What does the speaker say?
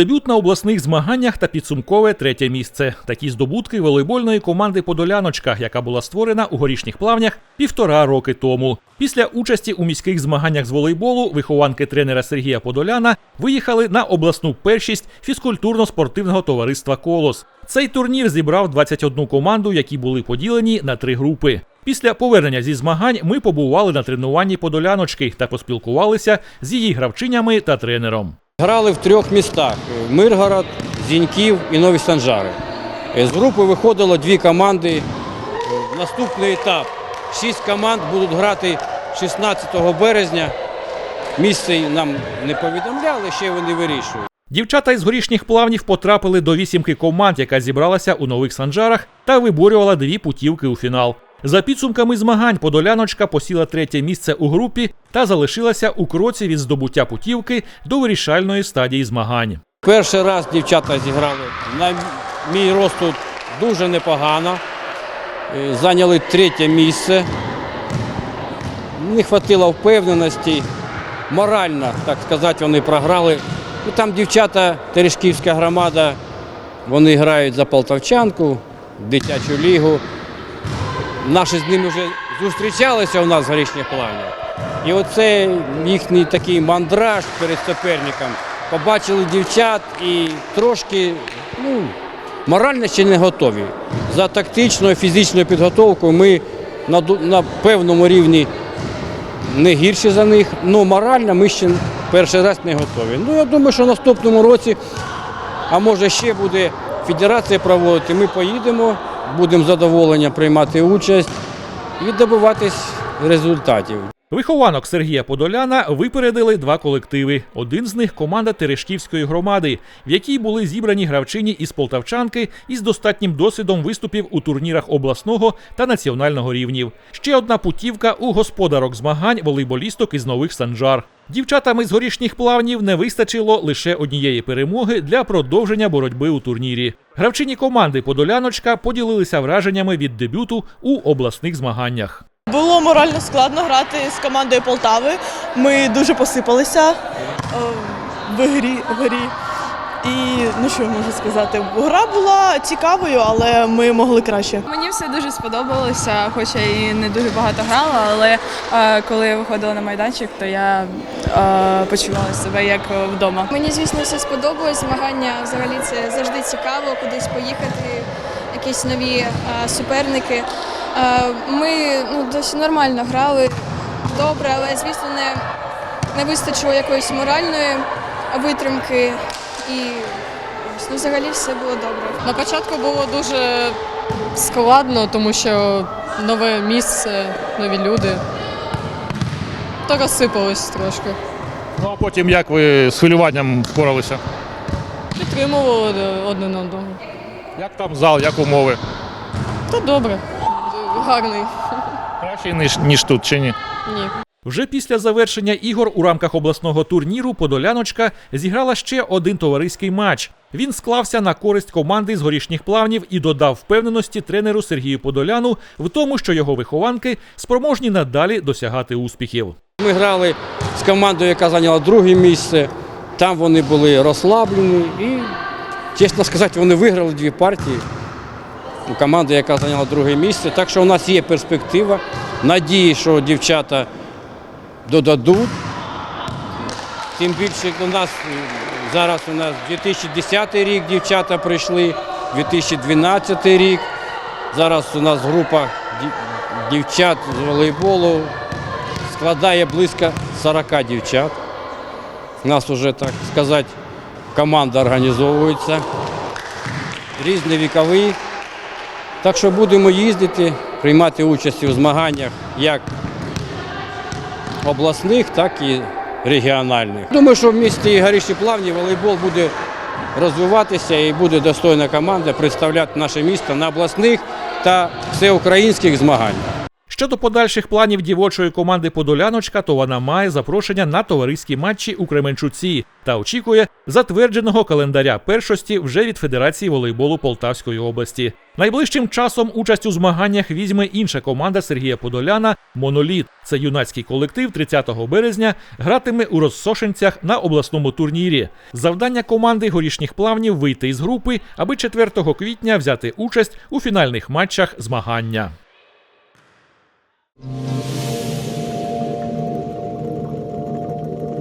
Дебют на обласних змаганнях та підсумкове третє місце. Такі здобутки волейбольної команди Подоляночка, яка була створена у горішніх плавнях півтора роки тому. Після участі у міських змаганнях з волейболу вихованки тренера Сергія Подоляна виїхали на обласну першість фізкультурно-спортивного товариства Колос. Цей турнір зібрав 21 команду, які були поділені на три групи. Після повернення зі змагань ми побували на тренуванні Подоляночки та поспілкувалися з її гравчинями та тренером. Грали в трьох містах: Миргород, Зіньків і Нові Санжари. Е, З групи виходило дві команди. Е, Наступний етап. Шість команд будуть грати 16 березня. Місце нам не повідомляли, ще вони вирішують. Дівчата із горішніх плавнів потрапили до вісімки команд, яка зібралася у нових санжарах та виборювала дві путівки у фінал. За підсумками змагань Подоляночка посіла третє місце у групі та залишилася у кроці від здобуття путівки до вирішальної стадії змагань. Перший раз дівчата зіграли. На мій розсуд дуже непогано. Е, Зайняли третє місце. Не вистачило впевненості. Морально, так сказати, вони програли. Ну, там дівчата, Терешківська громада, вони грають за Полтавчанку, дитячу лігу. Наші з ними вже зустрічалися у нас в горішніх плавнях. І оце їхній такий мандраж перед суперником. Побачили дівчат і трошки ну, морально ще не готові. За тактичною фізичною підготовкою ми на, на певному рівні не гірші за них, але морально ми ще перший раз не готові. Ну, я думаю, що в наступному році, а може ще буде федерація проводити, ми поїдемо, будемо задоволення приймати участь і добиватись результатів. Вихованок Сергія Подоляна випередили два колективи. Один з них команда Терешківської громади, в якій були зібрані гравчині із Полтавчанки із достатнім досвідом виступів у турнірах обласного та національного рівнів. Ще одна путівка у господарок змагань волейболісток із нових санжар. Дівчатам із горішніх плавнів не вистачило лише однієї перемоги для продовження боротьби у турнірі. Гравчині команди Подоляночка поділилися враженнями від дебюту у обласних змаганнях. Було морально складно грати з командою Полтави. Ми дуже посипалися е, в грі. В грі. І ну що я можу сказати? Гра була цікавою, але ми могли краще. Мені все дуже сподобалося, хоча і не дуже багато грала, але е, коли я виходила на майданчик, то я е, почувала себе як вдома. Мені, звісно, все сподобалось. Змагання взагалі це завжди цікаво, кудись поїхати, якісь нові е, суперники. Е, ми ну, досить нормально грали, добре, але, звісно, не, не вистачило якоїсь моральної витримки. І ну, взагалі все було добре. На початку було дуже складно, тому що нове місце, нові люди. То розсипалось трошки. Ну а потім як ви з хвилюванням впоралися? Підтримували одне на одного. Як там зал, як умови? Та добре, гарний. Краще, ніж, ніж тут чи ні? Ні. Вже після завершення ігор у рамках обласного турніру Подоляночка зіграла ще один товариський матч. Він склався на користь команди з горішніх плавнів і додав впевненості тренеру Сергію Подоляну в тому, що його вихованки спроможні надалі досягати успіхів. Ми грали з командою, яка зайняла друге місце. Там вони були розслаблені і, чесно сказати, вони виграли дві партії. Команди, яка зайняла друге місце. Так що у нас є перспектива. Надії, що дівчата додадуть. Тим більше у нас е, зараз у нас 2010 рік дівчата прийшли, 2012 рік. Зараз у нас група дівчат з волейболу складає близько 40 дівчат. У нас вже, так сказати, команда організовується, різні вікові. Так що будемо їздити, приймати участь у змаганнях як обласних, так і регіональних. Думаю, що в місті гаріші Плавні волейбол буде розвиватися і буде достойна команда представляти наше місто на обласних та всеукраїнських змаганнях. Щодо подальших планів дівочої команди Подоляночка, то вона має запрошення на товариські матчі у Кременчуці та очікує затвердженого календаря першості вже від Федерації волейболу Полтавської області. Найближчим часом участь у змаганнях візьме інша команда Сергія Подоляна Моноліт. Це юнацький колектив 30 березня гратиме у Розсошенцях на обласному турнірі. Завдання команди горішніх плавнів вийти із групи, аби 4 квітня взяти участь у фінальних матчах змагання. Thank you.